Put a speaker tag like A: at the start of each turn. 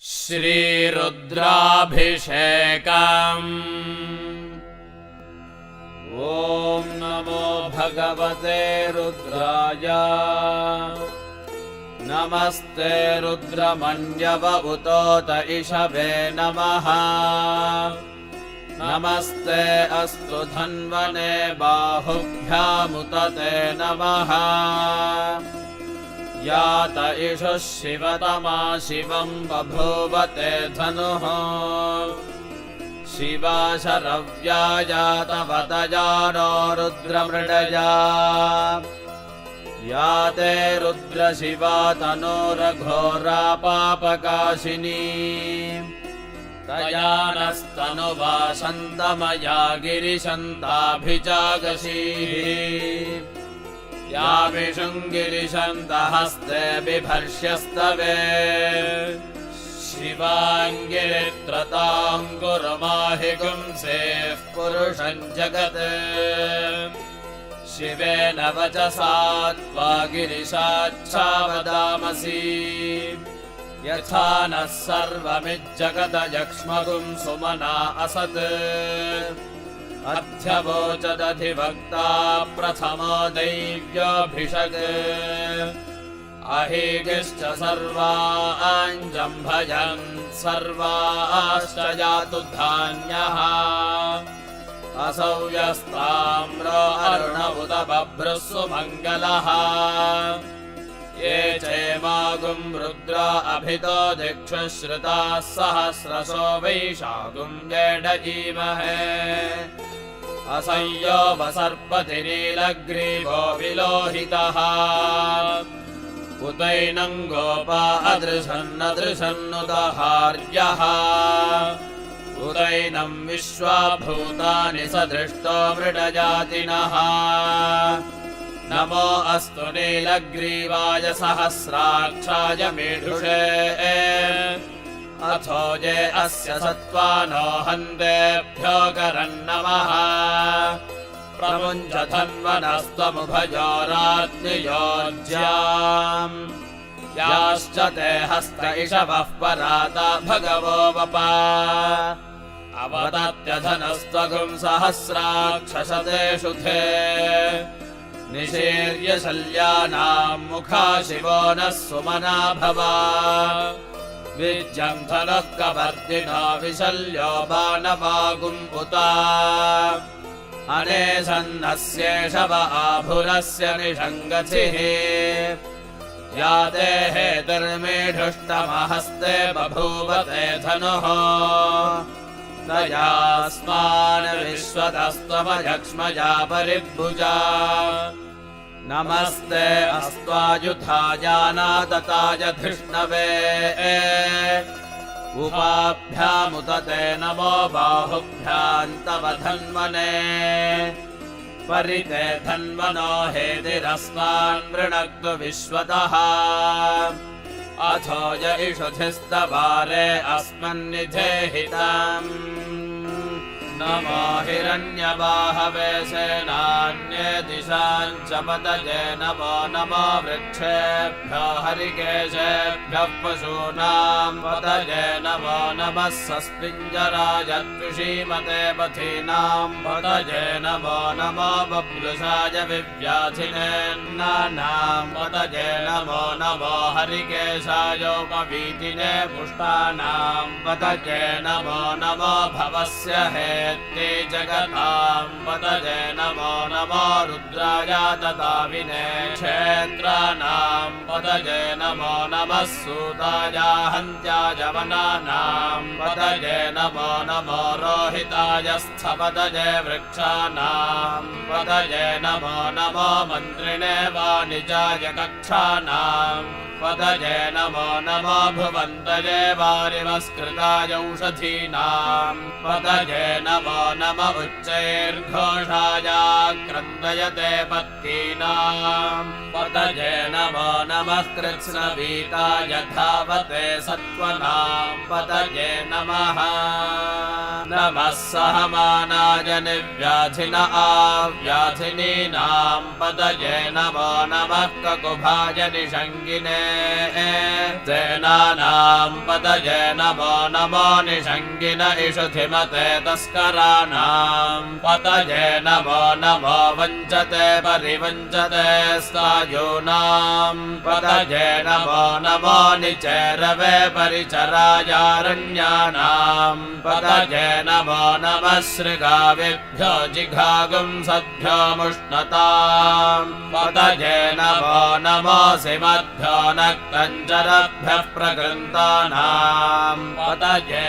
A: श्रीरुद्राभिषेकम्। ॐ नमो भगवते रुद्राय। नमस्ते रुद्रमन्यव उतोत इषवे नमः। नमस्ते अस्तु धन्वने बाहुभ्यामुतते नमः यात इषुः शिवतमा शिवम् बभूवते धनुः। शिवा शरव्या जातवतया नो रुद्रमृडया। या ते रुद्रशिवा तनोरघोरा पापकाशिनी। तया नस्तनुवासन्तमया गिरिशन्ताभिजागशीः या विशृङ्गिरिशन्तहस्ते बिभर्ष्यस्तवे शिवाङ्गिरित्रताम् कुरुमाहि गुंसेः पुरुषम् जगत्। शिवेन वचसा त्वा गिरिशाच्छावदामसि। यथा नः सर्वमिज्जगदयक्ष्मगुम् सुमना असत् अध्यवोचदधिवक्ता प्रथमो दैव्योऽभिषग् अहीगिश्च सर्वाञ्जम्भजन् सर्वाश्च जातु धान्यः। असौ यस्ताम्रो अरुण उत बभ्रः सुमङ्गलः ये चेमागुम् रुद्रा अभितो दिक्षुश्रुताः सहस्रशो वैशागुम् जेडजीमहे असंयो वसर्पतिनीलग्रीवो विलोहितः। उतैनम् गोपा अदृशन्नदृशन्नुदहार्यः। उदैनम् विश्वाभूतानि स दृष्टो मृडजातिनः नमो अस्तु नीलग्रीवाय सहस्राक्षाय मेढुषे। अथो ये अस्य सत्त्वानो हन्तेभ्यो करन्नमः। प्रमुञ्चधन्वनस्त्वमुभयोरात्नियोज्याम् याश्च ते हस्त इषवः पराता भगवो वपा। अवदत्यधनस्त्वगुम् सहस्राक्षसतेषु ते निशीर्य शल्यानाम् मुखा शिवो नः सुमना भवा। विज्यन्थनः कवर्दिनो विशल्यो बाणवागुम्बुता अनेसन्नस्येषव आभुरस्य निषङ्गचिः। या ते हेतर्मेढुष्टमहस्ते बभूवते धनुः तयास्मान् विश्वतस्त्वमयक्ष्मजा परिभुजा नमस्ते अस्त्वायुधाजानातताय धृष्णवे। उपाभ्यामुदते नमो बाहुभ्याम् तव धन्वने परिते धन्वनो हेतिरस्मान् वृणक्तु विश्वतः अथो य इषुधिस्तवारे अस्मन्निधेहितम् नमो हिरण्यबाहवे सेनान्ये च पतये नमो नमो वृक्षेभ्यो हरिकेशेभ्यः पशूनाम् पतये नमो नमः सस्मिञ्जराय त्विषीमते पथीनाम् पतये नमो नमो बभ्रुषाय विव्याधिनेन्नानाम् पतये नमो नमो हरिकेशायोपवीतिने पुष्टानाम् पतये नमो नमो भवस्य हेत्ते जगताम् पतये नमो नमो रुद्राय ददाविने क्षेत्राणाम् पतये नमो नमः नमो नमो रोहिताय स्थपतये वृक्षाणाम् पतये नमो नमो मन्त्रिणे वाणिजाय कक्षाणाम् पदये नमो नमो भुवन्तये वारिवस्कृताय औषधीनाम्। पदये नमो नम उच्चैर्घोषाय क्रन्दयते पत्कीनाम् पदये नमो नमः कृत्स्नवीताय धावते सत्त्वनाम् पदये नमः। नमः सहमानाय निव्याधिन आव्याधिनीनाम् पदये नमो नमः ककुभाय निषङ्गिने। सेनानाम् पतये नमो नमो निषङ्गिन इषुधिमते तस्कराणाम्। पतये नमो नमो वञ्चते परिवञ्चते स्थायूनाम् पतये नमो नमो निचेरवे परिचरायारण्यानाम् पतये नमो नमः शृगाविभ्यो जिघागुम् सद्भ्यो मुष्णताम् पतये नमो नमोऽसि मध्यो न कञ्चरभ्यः प्रकृन्तानाम् पतये